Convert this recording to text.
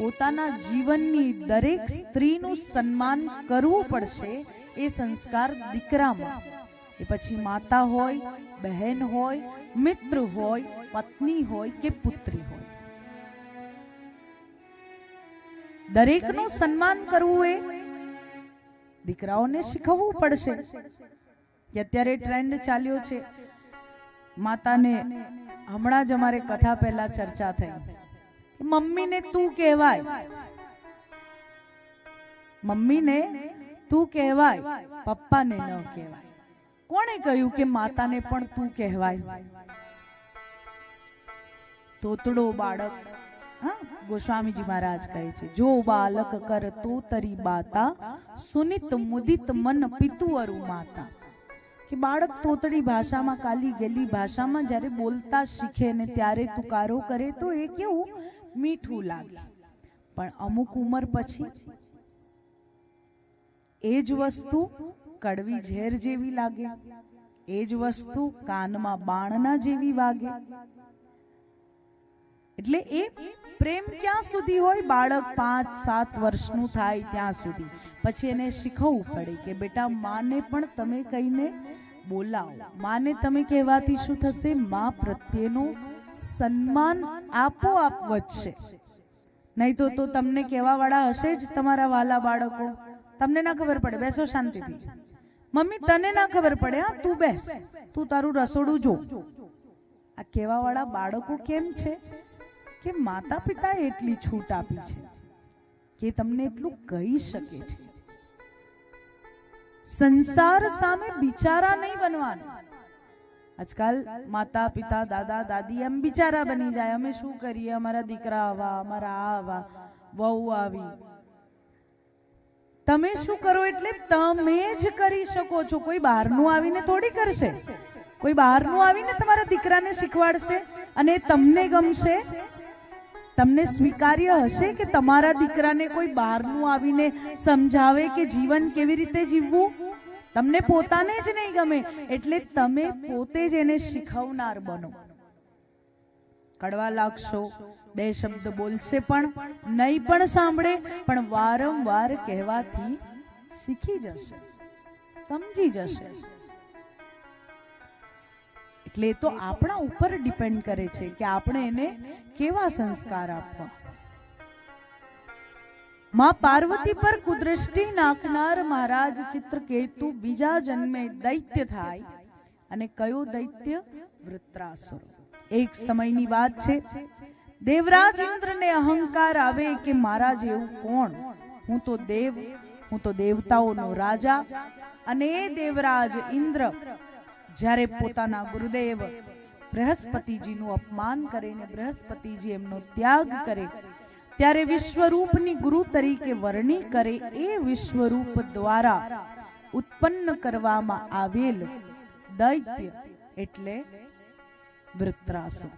પોતાના જીવનની દરેક સ્ત્રીનું સન્માન કરવું પડશે એ સંસ્કાર દીકરામાં. એ પછી માતા હોય, બહેન હોય, મિત્ર હોય, પત્ની હોય કે પુત્રી હોય. દરેકનું સન્માન કરવું એ દીકરાઓને શીખવવું પડશે કે અત્યારે ટ્રેન્ડ ચાલ્યો છે. માતાને હમણાં જ અમારે કથા પહેલા ચર્ચા થઈ. મમ્મીને તું કહેવાય. મમ્મીને તું કહેવાય, પપ્પાને ન કહેવાય. કોણે કહ્યું કે માતાને પણ તું કહેવાય? તોતડો બાળક, હા, ગોસ્વામીજી મહારાજ કહે છે, જો બાલક કર તો તરી બાતા સુનિત મુદિત મન પિતુઅરુ માતા. કે બાળક તોતડી ભાષામાં કાલી ગેલી ભાષામાં જ્યારે બોલતા શીખે ને ત્યારે તુકારો કરે તો એ કેવું? મીઠું લાગે. પણ અમુક ઉંમર પછી એ જ વસ્તુ કડવી ઝેર જેવી લાગે. એ જ વસ્તુ કાનમાં બાણના જેવી વાગે. એટલે એ પ્રેમ ક્યાં સુધી હોય? બાળક પાંચ, સાત વર્ષનું થાય ત્યાં સુધી. પછી એને શીખવવું પડે કે બેટા, માને પણ તમે કહીને બોલાવો. માને તમે કહેવાથી શું થશે? મા પ્રત્યેનું સન્માન આપોઆપ વધશે. નહીં તો તો તમને કહેવાવાળા હશે જ તમારા વાલા બાળકો. તમને ના ખબર પડે. બેસો શાંતિથી. મમ્મી, તને ના ખબર પડે, હા? તું બેસ. તું તારું રસોડું જો. આ કહેવાવાળા બાળકો કેમ છે? કે માતા પિતાએ એટલી છૂટ આપી છે કે તમને એટલું કહી શકે છે. સંસાર સામે બિચારા નહીં બનવાનું. આજકાલ માતા, પિતા, દાદા, દાદી એમ બિચારા બની જાય. અમે શું કરીએ? અમારા દીકરા આવા, અમારા આવા, વહુ આવી. તમે શું કરો એટલે તમે જ કરી શકો છો. કોઈ બહારનું આવીને થોડી કરશે. કોઈ બહારનું આવીને તમારા દીકરાને શીખવાડશે અને તમને ગમશે. તમને સ્વીકાર્ય હશે કે તમારા દીકરાને કોઈ બહારનું આવીને સમજાવે કે જીવન કેવી રીતે જીવવું? તમને પોતાને જ નહીં ગમે, એટલે તમે પોતે જ એને શીખવનાર બનો. કડવા લાગશો, બે શબ્દ બોલશે પણ, નહીં પણ સાંભળે, પણ વારંવાર કહેવાથી શીખી જશે, સમજી જશે. એટલે તો આપણા ઉપર ડિપેન્ડ કરે છે કે આપણે એને કેવા સંસ્કાર આપવા. માં પાર્વતી પર કુદૃષ્ટિ નાખનાર મહારાજ ચિત્રકેતુ બીજા જન્મે દૈત્ય થાય અને કયો દૈત્ય? વૃત્રાસુર. એક સમયની વાત છે. દેવરાજ ઇન્દ્રને અહંકાર આવે કે મારા જેવું કોણ? હું તો દેવ, હું તો દેવતાઓનો રાજા અને એ દેવરાજ ઇન્દ્ર. જ્યારે પોતાના ગુરુદેવ બૃહસ્પતિજીનું અપમાન કરે ને બૃહસ્પતિજી એમનો ત્યાગ કરે ત્યારે વિશ્વરૂપની ગુરુ તરીકે વર્ણી કરે એ વિશ્વરૂપ દ્વારા ઉત્પન્ન કરવામાં આવેલ દૈત્ય એટલે વૃત્રાસુર